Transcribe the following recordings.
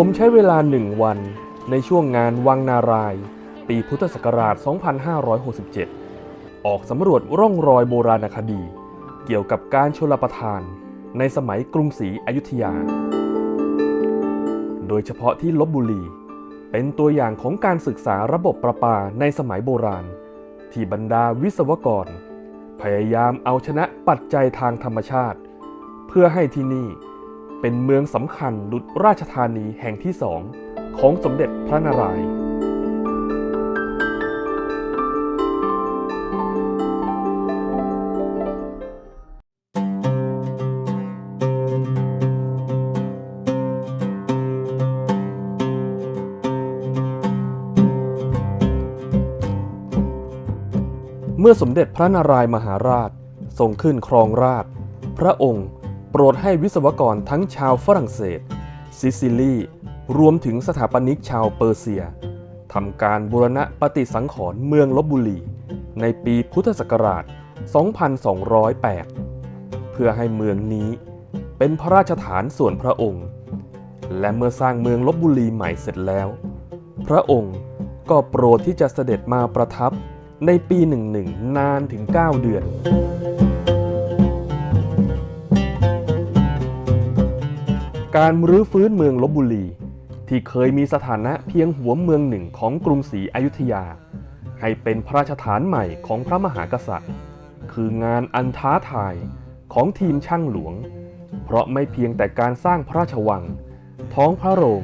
ผมใช้เวลาหนึ่งวันในช่วงงานวังนาราย ปีพุทธศักราช 2567 ออกสำรวจร่องรอยโบราณคดี เกี่ยวกับการชลประทาน ในสมัยกรุงศรีอยุธยา โดยเฉพาะที่ลบบุรี เป็นตัวอย่างของการศึกษาระบบประปาในสมัยโบราณ ที่บรรดาวิศวกร พยายามเอาชนะปัจจัยทางธรรมชาติ เพื่อให้ที่นี่ เป็นเมืองสำคัญดุจราชธานีแห่งที่สองของสมเด็จพระนารายณ์เมื่อสมเด็จพระนารายณ์มหาราชทรงขึ้นครองราช พระองค์ โปรดให้วิศวกรทั้งชาวฝรั่งเศส ซิซิลี รวมถึงสถาปนิกชาวเปอร์เซียทำการบูรณะปฏิสังขรณ์เมืองลบบุรี ในปีพุทธศักราช 2208 เพื่อให้เมืองนี้เป็นพระราชฐานส่วนพระองค์ และเมื่อสร้างเมืองลบบุรีใหม่เสร็จแล้ว พระองค์ก็โปรดที่จะเสด็จมาประทับในปีหนึ่งหนึ่งนานถึง 9 เดือน การรื้อฟื้นเมืองลบบุรี ที่เคยมีสถานะเพียงหัวเมืองหนึ่งของกรุงศรีอยุธยา ให้เป็นพระราชฐานใหม่ของพระมหากษัตริย์ คืองานอันท้าทายของทีมช่างหลวง เพราะไม่เพียงแต่การสร้างพระราชวัง ท้องพระโรง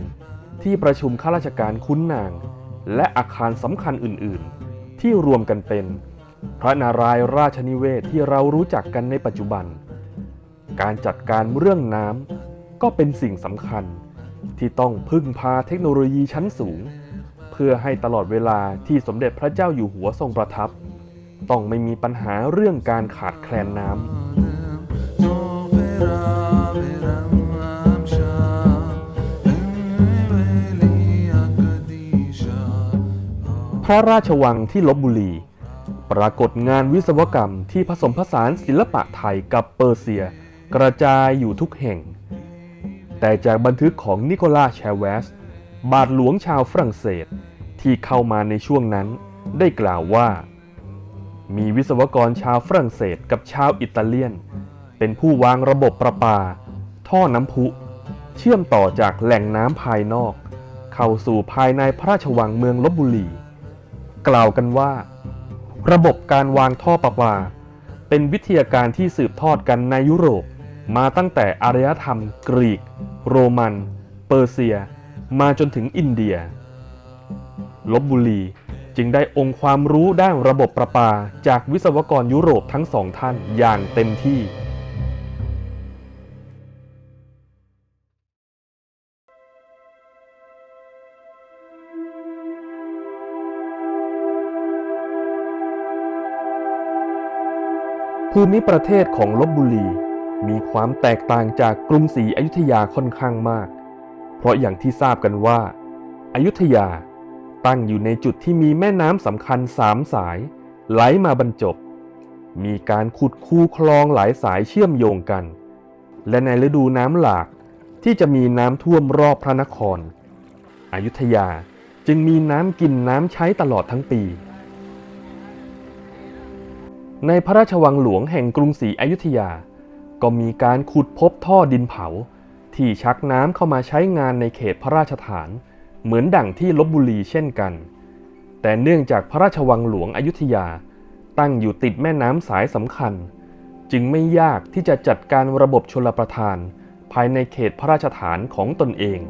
ที่ประชุมข้าราชการคุ้นนาง และอาคารสำคัญอื่นๆ ที่รวมกันเป็น พระนารายณ์ราชนิเวศที่เรารู้จักกันในปัจจุบัน การจัดการเรื่องน้ำ ก็เป็นสิ่งสำคัญที่ต้องพึ่งพาเทคโนโลยีชั้นสูง เพื่อให้ตลอดเวลาที่สมเด็จพระเจ้าอยู่หัวทรงประทับ ต้องไม่มีปัญหาเรื่องการขาดแคลนน้ำพระราชวังที่ลบบุรี ปรากฏงานวิศวกรรมที่ผสมผสานศิลปะไทยกับเปอร์เซีย กระจายอยู่ทุกแห่ง แต่จากบันทึกของนิโคลาแชเวส บาทหลวงชาวฝรั่งเศสที่เข้ามาในช่วงนั้นได้กล่าวว่า มีวิศวกรชาวฝรั่งเศสกับชาวอิตาเลียน เป็นผู้วางระบบประปา ท่อน้ำพุ เชื่อมต่อจากแหล่งน้ำภายนอก เข้าสู่ภายในพระราชวังเมืองลบบุรี กล่าวกันว่า ระบบการวางท่อประปา เป็นวิทยาการที่สืบทอดกันในยุโรป มาตั้งแต่อารยธรรมกรีก โรมัน เปอร์เซีย มาจนถึงอินเดีย ลบบุรีจึงได้องค์ความรู้ด้านระบบประปาจากวิศวกรยุโรปทั้งสองท่านอย่างเต็มที่ ภูมิประเทศของลบบุรี มีความแตกต่างจากกรุงศรีอยุธยาค่อนข้างมาก เพราะอย่างที่ทราบกันว่าอายุทยาตั้งอยู่ในจุดที่มีแม่น้ำสำคัญสามสาย ไหลมาบรรจบ มีการขุดคูคลองหลายสายเชื่อมโยงกัน และในฤดูน้ำหลากที่จะมีน้ำท่วมรอบพระนคร อยุธยาจึงมีน้ำกินน้ำใช้ตลอดทั้งปี ในพระราชวังหลวงแห่งกรุงศรีอยุธยา ก็มีการขุดพบท่อดินเผา ที่ชักน้ำเข้ามาใช้งานในเขตพระราชฐาน เหมือนดั่งที่ลบบุรีเช่นกัน แต่เนื่องจากพระราชวังหลวงอยุธยา ตั้งอยู่ติดแม่น้ำสายสำคัญ จึงไม่ยากที่จะจัดการระบบชลประทาน ภายในเขตพระราชฐานของตนเอง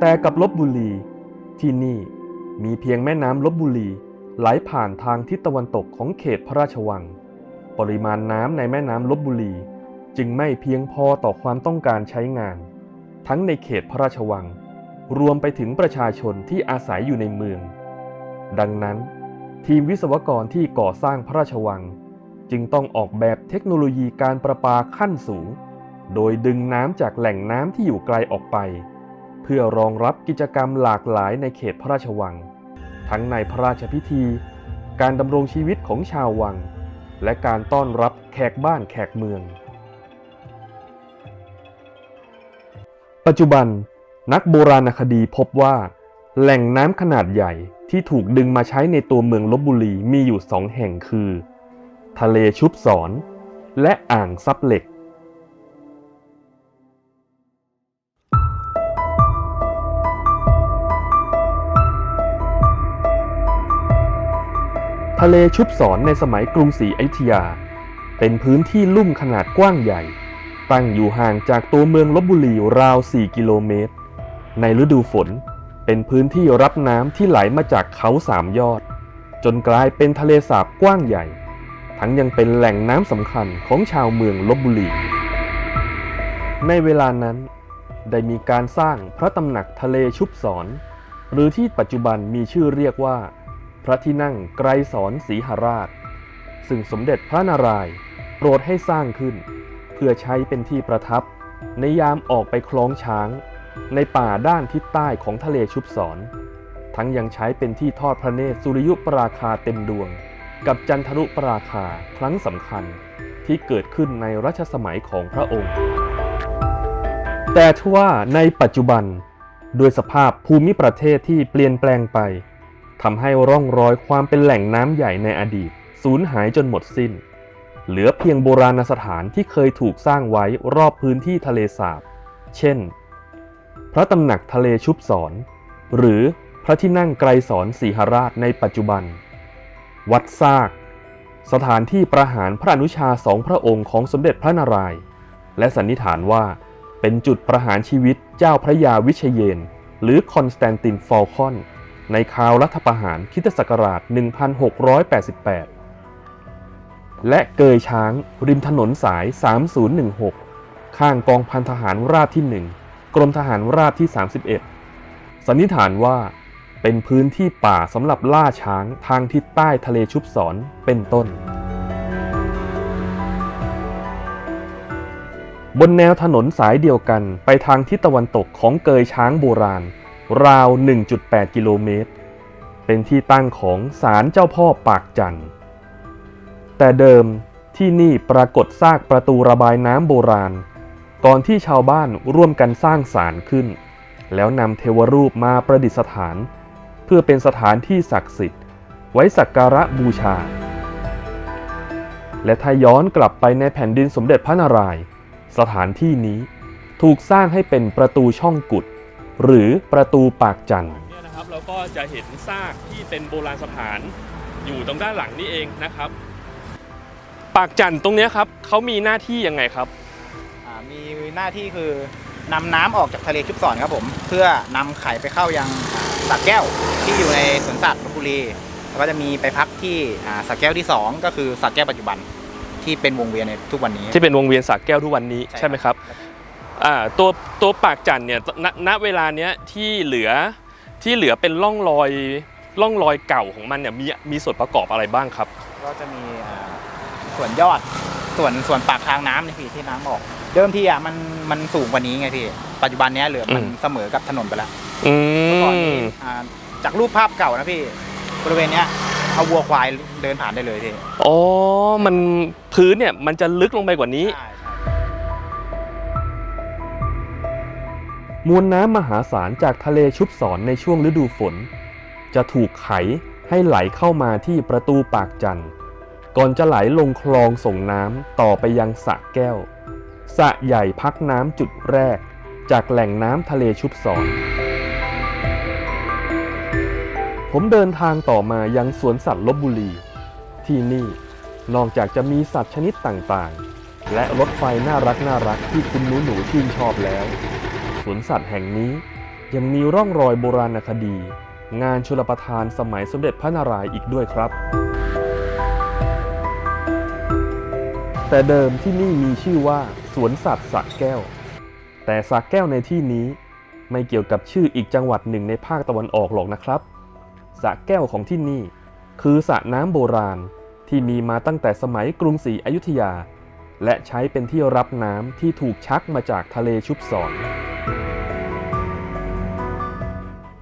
แต่กับลบบุรีที่นี่มีเพียงแม่น้ำลบบุรีไหลผ่านทางทิศตะวันตกของเขตพระราชวัง ปริมาณน้ำในแม่น้ำลบบุรี จึงไม่เพียงพอต่อความต้องการใช้งาน ทั้งในเขตพระราชวัง รวมไปถึงประชาชนที่อาศัยอยู่ในเมือง ดังนั้น ทีมวิศวกรที่ก่อสร้างพระราชวัง จึงต้องออกแบบเทคโนโลยีการประปาขั้นสูง โดยดึงน้ำจากแหล่งน้ำที่อยู่ไกลออกไป เพื่อรองรับกิจกรรมหลากหลายในเขตพระราชวัง ทั้งในพระราชพิธี การดำรงชีวิตของชาววัง และการต้อนรับแขกบ้านแขกเมือง ปัจจุบันนักโบราณคดีพบว่า แหล่งน้ำขนาดใหญ่ที่ถูกดึงมาใช้ในตัวเมืองลบบุรีมีอยู่สองแห่งคือ ทะเลชุบสอน และอ่างซับเหล็กะเลชุบสอนในสมัยกรุงศรีอยุธยา เป็นพื้นที่ลุ่มขนาดกว้างใหญ่ ตั้งอยู่ห่างจากตัวเมืองลบบุรีราว 4 กิโลเมตร ในฤดูฝน เป็นพื้นที่รับน้ำที่ไหลมาจากเขาสามยอด จนกลายเป็นทะเลสาบกว้างใหญ่ ทั้งยังเป็นแหล่งน้ำสำคัญของชาวเมืองลบบุรี ในเวลานั้นได้มีการสร้างพระตำหนักทะเลชุบสอน หรือที่ปัจจุบันมีชื่อเรียกว่า พระที่นั่งไกรสอนศรีหราช ซึ่งสมเด็จพระนารายณ์โปรดให้สร้างขึ้น เพื่อใช้เป็นที่ประทับ ในยามออกไปคล้องช้าง ในป่าด้านทิศใต้ของทะเลชุบสอน ทั้งยังใช้เป็นที่ทอดพระเนตรสุริยุปราคาเต็มดวง กับจันทรุปราคาครั้งสำคัญที่เกิดขึ้นในรัชสมัยของพระองค์ แต่ทว่าในปัจจุบัน ด้วยสภาพภูมิประเทศที่เปลี่ยนแปลงไป ทำให้ร่องรอยความเป็นแหล่งน้ำใหญ่ในอดีตสูญหายจนหมดสิ้น เหลือเพียงโบราณสถานที่เคยถูกสร้างไว้รอบพื้นที่ทะเลสาบ เช่น พระตำหนักทะเลชุบสอน หรือพระที่นั่งไกรสอนสีหราชในปัจจุบัน วัดซาก สถานที่ประหารพระอนุชาสองพระองค์ของสมเด็จพระนารายณ์และสันนิษฐานว่าเป็นจุดประหารชีวิตเจ้าพระยาวิเชเยน หรือคอนสแตนตินฟอลคอน ในคราวรัฐประหารคิตศักราช 1688 และเกยช้างริมถนนสาย 3016 ข้างกองพันทหารราบที่ 1 กรมทหารราบที่ 31 สันนิษฐานว่าเป็นพื้นที่ป่าสำหรับล่าช้างทางทิศใต้ทะเลชุบสอนเป็นต้น บนแนวถนนสายเดียวกันไปทางทิศตะวันตกของเกยช้างโบราณ ราว 1.8 กิโลเมตร เป็นที่ตั้งของศาลเจ้าพ่อปากจัน แต่เดิมที่นี่ปรากฏซากประตูระบายน้ำโบราณ ก่อนที่ชาวบ้านร่วมกันสร้างศาลขึ้น แล้วนำเทวรูปมาประดิษฐาน เพื่อเป็นสถานที่ศักดิ์สิทธิ์ ไว้สักการะบูชา และถ้าย้อนกลับไปในแผ่นดินสมเด็จพระนารายณ์สถานที่นี้ถูกสร้างให้เป็นประตูช่องกุด หรือประตูปากจันทร์เนี่ยนะครับเราก็จะเห็นซากที่เป็นโบราณสถานอยู่ตรงด้านหลังนี่เองนะครับ ปากจันทร์ตรงเนี้ยครับเขามีหน้าที่ยังไงครับ อ่ามีหน้าที่คือนำน้ำออกจากทะเลชุบสอนครับผม เพื่อนำไข่ไปเข้ายังอ่าสระแก้วที่อยู่ในสวนสัตว์ลพบุรีแล้วก็จะมีไปพักที่อ่าสระแก้วที่ 2 ก็คือสระแก้วปัจจุบันที่เป็นวงเวียนในทุกวันนี้ ที่เป็นวงเวียนสระแก้วทุกวันนี้ใช่ไหมครับอ่า ตัวตัวปากจันทร์เนี่ยณณเวลาเนี้ยที่เหลือที่เหลือเป็นร่องรอยร่องรอยเก่าของมันเนี่ยมีมีส่วนประกอบอะไรบ้างครับ ก็จะมีอ่าส่วนยอดส่วนส่วนปากทางน้ำนี่พี่ที่น้ำออก เดิมทีอะมันมันสูงกว่านี้ไงพี่ปัจจุบันเนี้ยเหลือมันอืมเสมอกับถนนไปแล้วอืเมื่อก่อนมนี้อ่าจากรูปภาพเก่านะพี่บริเวณเนี้ยเอาวัวควายเดินผ่านได้เลยพี่อ๋อมันพื้นเนี่ยมันจะลึกลงไปกว่านี้ มวลน้ำมหาศาลจากทะเลชุบสอนในช่วงฤดูฝน จะถูกไขให้ไหลเข้ามาที่ประตูปากจันทร์ก่อนจะไหลลงคลองส่งน้ำต่อไปยังสระแก้วสระใหญ่พักน้ำจุดแรก จากแหล่งน้ำทะเลชุบสอน ผมเดินทางต่อมายังสวนสัตว์ลบบุรี ที่นี่นอกจากจะมีสัตว์ชนิดต่างๆ และรถไฟน่ารักน่ารักที่คุณหนูหนูชื่นชอบแล้ว สวนสัตว์แห่งนี้ ยังมีร่องรอยโบราณคดี งานชลประทานสมัยสมเด็จพระนารายณ์อีกด้วยครับ แต่เดิมที่นี่มีชื่อว่าสวนสัตว์สระแก้ว แต่สระแก้วในที่นี้ไม่เกี่ยวกับชื่ออีกจังหวัดหนึ่งในภาคตะวันออกหรอกนะครับสระแก้วของที่นี่ คือสระน้ำโบราณที่มีมาตั้งแต่สมัยกรุงศรีอยุธยา และใช้เป็นที่รับน้ำที่ถูกชักมาจากทะเลชุบสอน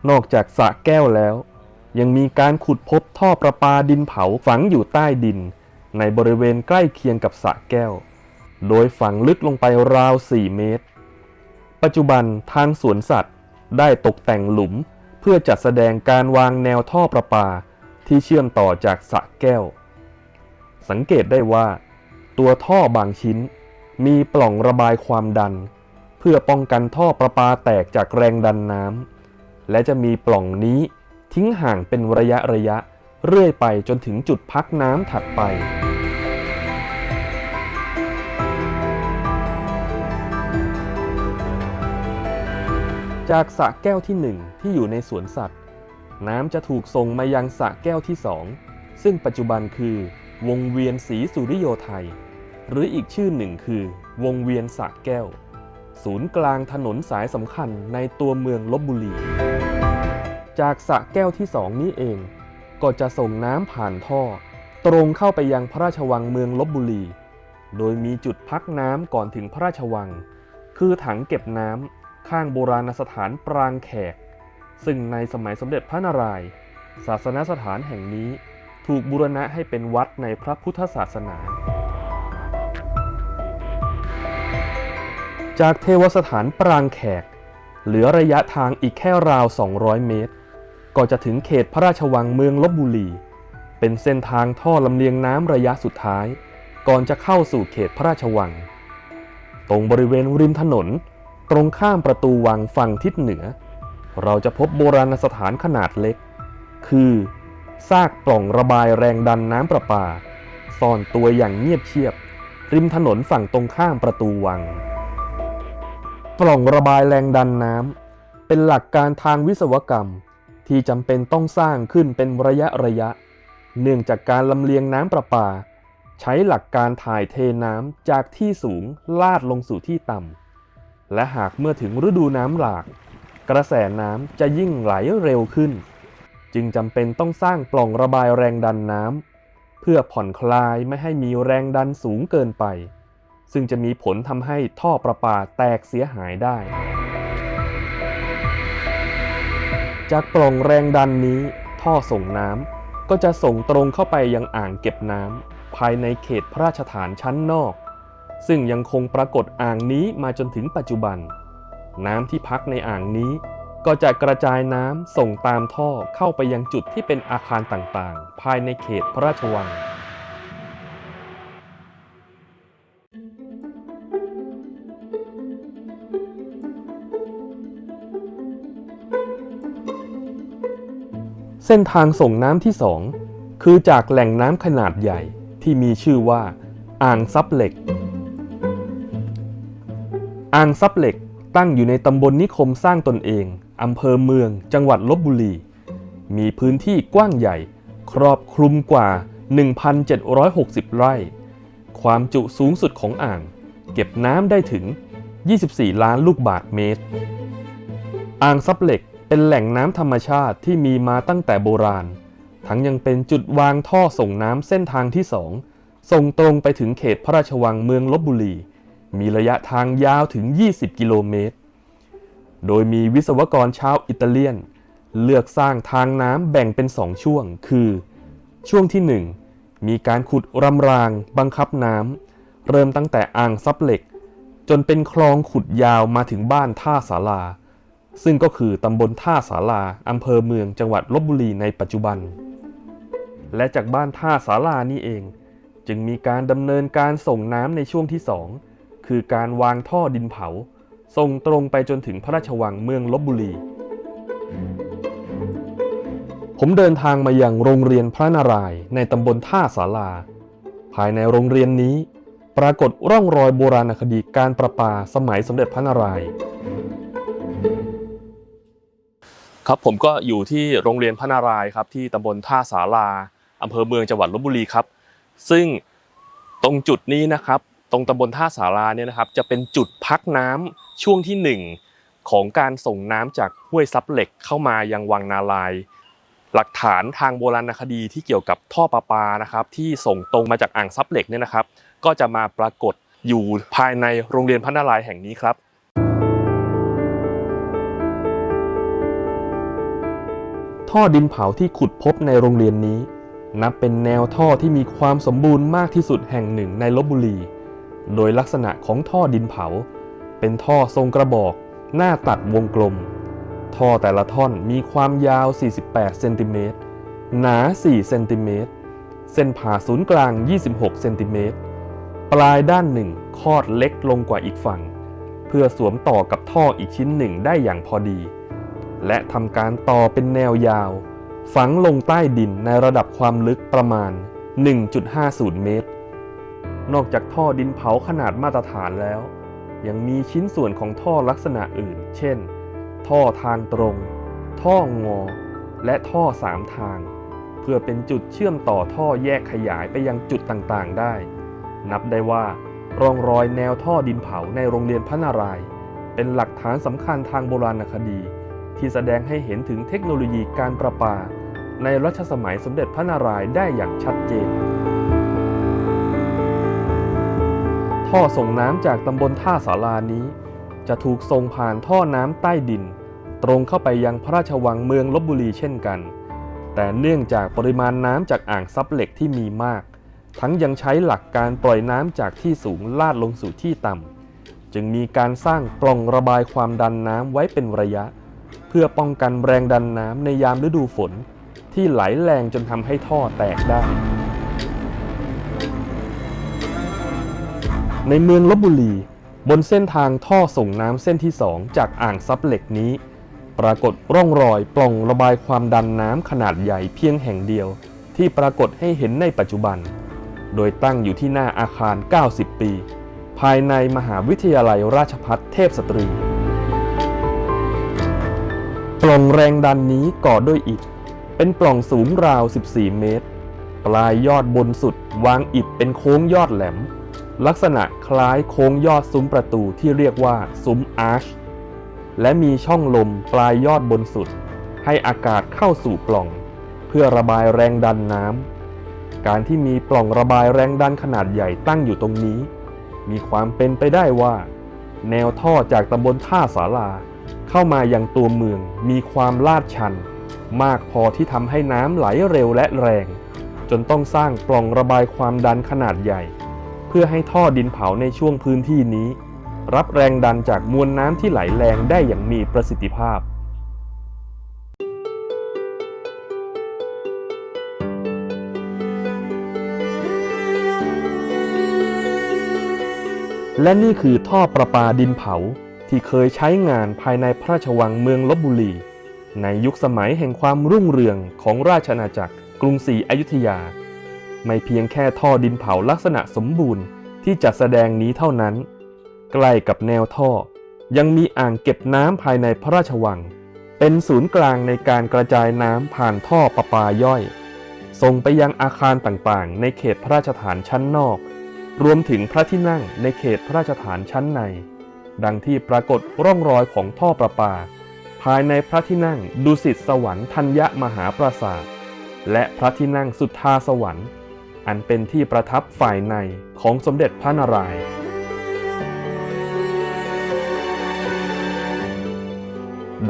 นอกจากสระแก้วแล้ว ยังมีการขุดพบท่อประปาดินเผาฝังอยู่ใต้ดิน ในบริเวณใกล้เคียงกับสระแก้ว โดยฝังลึกลงไปราว 4 เมตร ปัจจุบันทางสวนสัตว์ได้ตกแต่งหลุมเพื่อจัดแสดงการวางแนวท่อประปาที่เชื่อมต่อจากสระแก้ว สังเกตได้ว่า ตัวท่อบางชิ้น มีปล่องระบายความดัน เพื่อป้องกันท่อประปาแตกจากแรงดันน้ำและจะมีปล่องนี้ทิ้งห่างเป็นระยะระยะ เรื่อยไปจนถึงจุดพักน้ำถัดไปจากสระแก้วที่หนึ่งที่อยู่ในสวนสัตว์ น้ำจะถูกส่งมายังสระแก้วที่สองซึ่งปัจจุบันคือ วงเวียนศรีสุริโยไทย หรืออีกชื่อหนึ่งคือ วงเวียนสะแก้ว ศูนย์กลางถนนสายสำคัญในตัวเมืองลบบุรี จากสะแก้วที่สองนี้เอง ก็จะส่งน้ำผ่านท่อ ตรงเข้าไปยังพระราชวังเมืองลบบุรี โดยมีจุดพักน้ำก่อนถึงพระราชวัง คือถังเก็บน้ำข้างโบราณสถานปรางแขก ซึ่งในสมัยสมเด็จพระนารายณ์ศาสนสถานแห่งนี้ ถูกบูรณะให้เป็นวัดในพระพุทธศาสนา จากเทวสถานปรางแขก เหลือระยะทางอีกแค่ราว 200 เมตร ก็จะถึงเขตพระราชวังเมืองลบบุรี เป็นเส้นทางท่อลำเลียงน้ำระยะสุดท้าย ก่อนจะเข้าสู่เขตพระราชวัง ตรงบริเวณริมถนน ตรงข้ามประตูวังฝั่งทิศเหนือ เราจะพบโบราณสถานขนาดเล็ก คือ ซากปล่องระบายแรงดันน้ำประปา ซ่อนตัวอย่างเงียบเชียบ ริมถนนฝั่งตรงข้ามประตูวัง ปล่องระบายแรงดันน้ำเป็นหลักการทางวิศวกรรม ที่จำเป็นต้องสร้างขึ้นเป็นระยะระยะ เนื่องจากการลำเลียงน้ำประปา ใช้หลักการถ่ายเทน้ำจากที่สูงลาดลงสู่ที่ต่ำและหากเมื่อถึงฤดูน้ำหลาก กระแสน้ำจะยิ่งไหลเร็วขึ้น จึงจำเป็นต้องสร้างปล่องระบายแรงดันน้ำเพื่อผ่อนคลายไม่ให้มีแรงดันสูงเกินไป ซึ่งจะมีผลทำให้ท่อประปาแตกเสียหายได้ จากปล่องแรงดันนี้ ท่อส่งน้ำก็จะส่งตรงเข้าไปยังอ่างเก็บน้ำภายในเขตพระราชฐานชั้นนอก ซึ่งยังคงปรากฏอ่างนี้มาจนถึงปัจจุบัน น้ำที่พักในอ่างนี้ ก็จะกระจายน้ำส่งตามท่อเข้าไปยังจุดที่เป็นอาคารต่างๆ ภายในเขตพระราชวัง เส้นทางส่งน้ำที่สองคือจากแหล่งน้ำขนาดใหญ่ที่มีชื่อว่า อ่างซับเหล็ก อ่างซับเหล็กตั้งอยู่ในตำบลนิคมสร้างตนเอง อำเภอเมือง จังหวัดลบบุรี มีพื้นที่กว้างใหญ่ ครอบคลุมกว่า 1,760 ไร่ ความจุสูงสุดของอ่าง เก็บน้ำได้ถึง 24 ล้านลูกบาศก์เมตร อ่างซับเหล็กเป็นแหล่งน้ำธรรมชาติที่มีมาตั้งแต่โบราณ ทั้งยังเป็นจุดวางท่อส่งน้ำเส้นทางที่สองส่งตรงไปถึงเขตพระราชวังเมืองลบบุรี มีระยะทางยาวถึง 20 กิโลเมตร โดยมีวิศวกรชาวอิตาเลียน เลือกสร้างทางน้ำแบ่งเป็นสองช่วง คือ ช่วงที่ 1 มีการขุดรำราง บังคับน้ำเริ่มตั้งแต่อ่างซับเหล็ก จนเป็นคลองขุดยาวมาถึงบ้านท่าสาราซึ่งก็คือตำบลท่าสาราอำเภอเมืองจังหวัดลบบุรีในปัจจุบัน และจากบ้านท่าสารานี่เอง จึงมีการดำเนินการส่งน้ำในช่วงที่สองคือการวางท่อดินเผา ส่งตรงไปจนถึงพระราชวังเมืองลบบุรี ผมเดินทางมายังโรงเรียนพระนารายณ์ในตำบลท่าสาราภายในโรงเรียนนี้ ปรากฏร่องรอยโบราณคดีการประปาสมัยสมเด็จพระนารายณ์ครับผมก็อยู่ที่โรงเรียนพระนารายณ์ครับที่ตำบลท่าสาราอำเภอเมืองจังหวัดลบบุรีครับ ซึ่งตรงจุดนี้นะครับ รงตำบลท่าสาราเนี่ยนะครับจะเป็นจุดพักน้ำช่วงที่หนึ่งของการส่งน้ำจากห้วยซับเหล็กเข้ามายังวังนาราย หลักฐานทางโบราณคดีที่เกี่ยวกับท่อประปานะครับที่ส่งตรงมาจากอ่างซับเหล็กเนี่ยนะครับ ก็จะมาปรากฏอยู่ภายในโรงเรียนพระนารายแห่งนี้ครับท่อดินเผาที่ขุดพบในโรงเรียนนี้ นับเป็นแนวท่อที่มีความสมบูรณ์มากที่สุดแห่งหนึ่งในลบบุรี โดยลักษณะของท่อดินเผา เป็นท่อทรงกระบอก หน้าตัดวงกลม ท่อแต่ละท่อนมีความยาว 48 เซนติเมตร หนา 4 เซนติเมตร เส้นผ่าศูนย์กลาง 26 เซนติเมตร ปลายด้านหนึ่งคอดเล็กลงกว่าอีกฝั่ง เพื่อสวมต่อกับท่ออีกชิ้นหนึ่งได้อย่างพอดี และทำการต่อเป็นแนวยาว ฝังลงใต้ดินในระดับความลึกประมาณ 1.50 เมตร นอกจากท่อดินเผาขนาดมาตรฐานแล้ว ยังมีชิ้นส่วนของท่อลักษณะอื่น เช่น ท่อทางตรง ท่องอ และท่อสามทาง เพื่อเป็นจุดเชื่อมต่อท่อแยกขยายไปยังจุดต่างๆได้ นับได้ว่าร่องรอยแนวท่อดินเผาในโรงเรียนพระนารายณ์เป็นหลักฐานสำคัญทางโบราณคดี ที่แสดงให้เห็นถึงเทคโนโลยีการประปา ในรัชสมัยสมเด็จพระนารายณ์ได้อย่างชัดเจน ท่อส่งน้ำจากตำบลท่าสารานี้ จะถูกส่งผ่านท่อน้ำใต้ดิน ตรงเข้าไปยังพระราชวังเมืองลบบุรีเช่นกัน แต่เนื่องจากปริมาณน้ำจากอ่างซับเหล็กที่มีมาก ทั้งยังใช้หลักการปล่อยน้ำจากที่สูงลาดลงสู่ที่ต่ำจึงมีการสร้างปล่องระบายความดันน้ำไว้เป็นระยะ เพื่อป้องกันแรงดันน้ำในยามฤดูฝน ที่ไหลแรงจนทำให้ท่อแตกได้ ในเมืองลบบุรี บนเส้นทางท่อส่งน้ำเส้นที่2จากอ่างซับเหล็กนี้ ปรากฏร่องรอยปล่องระบายความดันน้ำขนาดใหญ่เพียงแห่งเดียว ที่ปรากฏให้เห็นในปัจจุบัน โดยตั้งอยู่ที่หน้าอาคาร 90 ปี ภายในมหาวิทยาลัยราชภัฏเทพสตรี ปล่องแรงดันนี้ก่อด้วยอิฐ เป็นปล่องสูงราว 14 เมตร ปลายยอดบนสุดวางอิฐเป็นโค้งยอดแหลม ลักษณะคล้ายโค้งยอดซุ้มประตูที่เรียกว่าซุ้มอาร์ช และมีช่องลมปลายยอดบนสุด ให้อากาศเข้าสู่ปล่อง เพื่อระบายแรงดันน้ำ การที่มีปล่องระบายแรงดันขนาดใหญ่ตั้งอยู่ตรงนี้ มีความเป็นไปได้ว่า แนวท่อจากตำบลท่าสาราเข้ามายังตัวเมืองมีความลาดชัน มากพอที่ทำให้น้ำไหลเร็วและแรง จนต้องสร้างปล่องระบายความดันขนาดใหญ่ พื่อให้ท่อดินเผาในช่วงพื้นที่นี้ รับแรงดันจากมวลน้ำที่ไหลแรงได้อย่างมีประสิทธิภาพและนี่คือท่อประปาดินเผาที่เคยใช้งานภายในพระราชวังเมืองลบบุรี ในยุคสมัยแห่งความรุ่งเรืองของราชอาณาจักรกรุงศรีอยุธยา ไม่เพียงแค่ท่อดินเผาลักษณะสมบูรณ์ที่จัดแสดงนี้เท่านั้น ใกล้กับแนวท่อ ยังมีอ่างเก็บน้ำภายในพระราชวัง เป็นศูนย์กลางในการกระจายน้ำผ่านท่อประปาย่อย ส่งไปยังอาคารต่างๆ ในเขตพระราชฐานชั้นนอก รวมถึงพระที่นั่งในเขตพระราชฐานชั้นใน ดังที่ปรากฏร่องรอยของท่อประปา ภายในพระที่นั่งดุสิตสวรรค์ธัญญมหาปราสาทและพระที่นั่งสุทธาสวรรค์ อันเป็นที่ประทับฝ่ายในของสมเด็จพระนารายณ์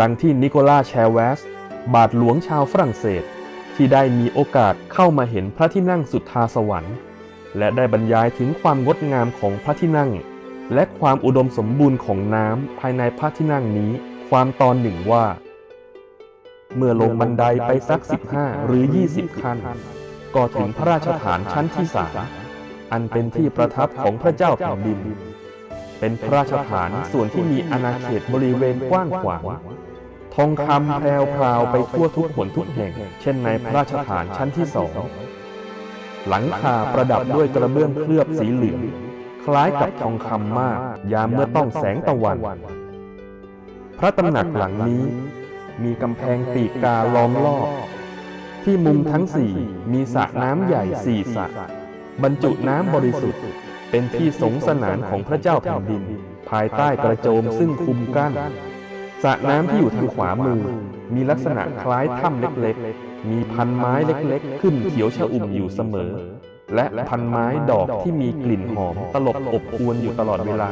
ดังที่นิโคลาแชร์แวส บาทหลวงชาวฝรั่งเศส ที่ได้มีโอกาสเข้ามาเห็นพระที่นั่งสุทธาสวรรค์ และได้บรรยายถึงความงดงามของพระที่นั่ง และความอุดมสมบูรณ์ของน้ำภายในพระที่นั่งนี้ ความตอนหนึ่งว่า เมื่อลงบันไดไปสัก 15 หรือ 20 ขั้น ก็ถึงพระราชฐานชั้นที่สามอันเป็นที่ประทับของพระเจ้าแผ่นดิน เป็นพระราชฐานส่วนที่มีอาณาเขตบริเวณกว้างขวาง ทองคำแพรวพราวไปทั่วทุกหนทุกแห่ง เช่นในพระราชฐานชั้นที่สอง หลังคาประดับด้วยกระเบื้องเคลือบสีเหลืองคล้ายกับทองคำมาก ยามเมื่อต้องแสงตะวัน พระตำหนักหลังนี้มีกำแพงปีกกาล้อมรอบ ที่มุมทั้งสี่มีสระน้ำใหญ่สี่สระบรรจุน้ำบริสุทธิ์ เป็นที่สงสนานของพระเจ้าแผ่นดิน ภายใต้กระโจมซึ่งคุมกั้นสระน้ำที่อยู่ทางขวามือ มีลักษณะคล้ายถ้ำเล็กๆ มีพันไม้เล็กๆ ขึ้นเขียวชอุ่มอยู่เสมอ และพันไม้ดอกที่มีกลิ่นหอมตลบอบอวนอยู่ตลอดเวลา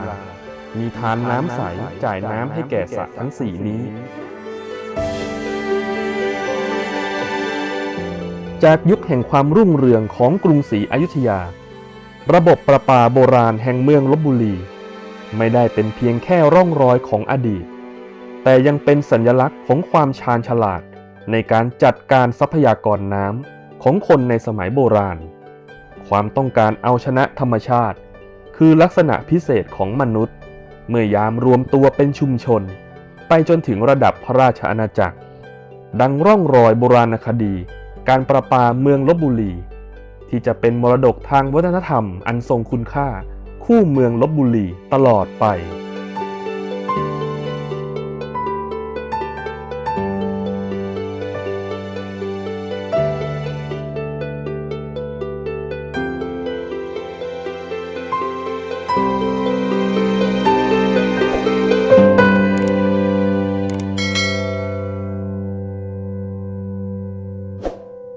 มีทานน้ำใสจ่ายน้ำให้แก่สระทั้งสี่นี้ จากยุคแห่งความรุ่งเรืองของกรุงศรีอยุธยา ระบบประปาโบราณแห่งเมืองลบบุรี ไม่ได้เป็นเพียงแค่ร่องรอยของอดีต แต่ยังเป็นสัญลักษณ์ของความชาญฉลาดในการจัดการทรัพยากรน้ำของคนในสมัยโบราณ ความต้องการเอาชนะธรรมชาติ คือลักษณะพิเศษของมนุษย์ เมื่อยามรวมตัวเป็นชุมชน ไปจนถึงระดับพระราชอาณาจักร ดังร่องรอยโบราณคดี การประปาเมืองลบบุรี ที่จะเป็นมรดกทางวัฒนธรรมอันทรงคุณค่า คู่เมืองลบบุรีตลอดไป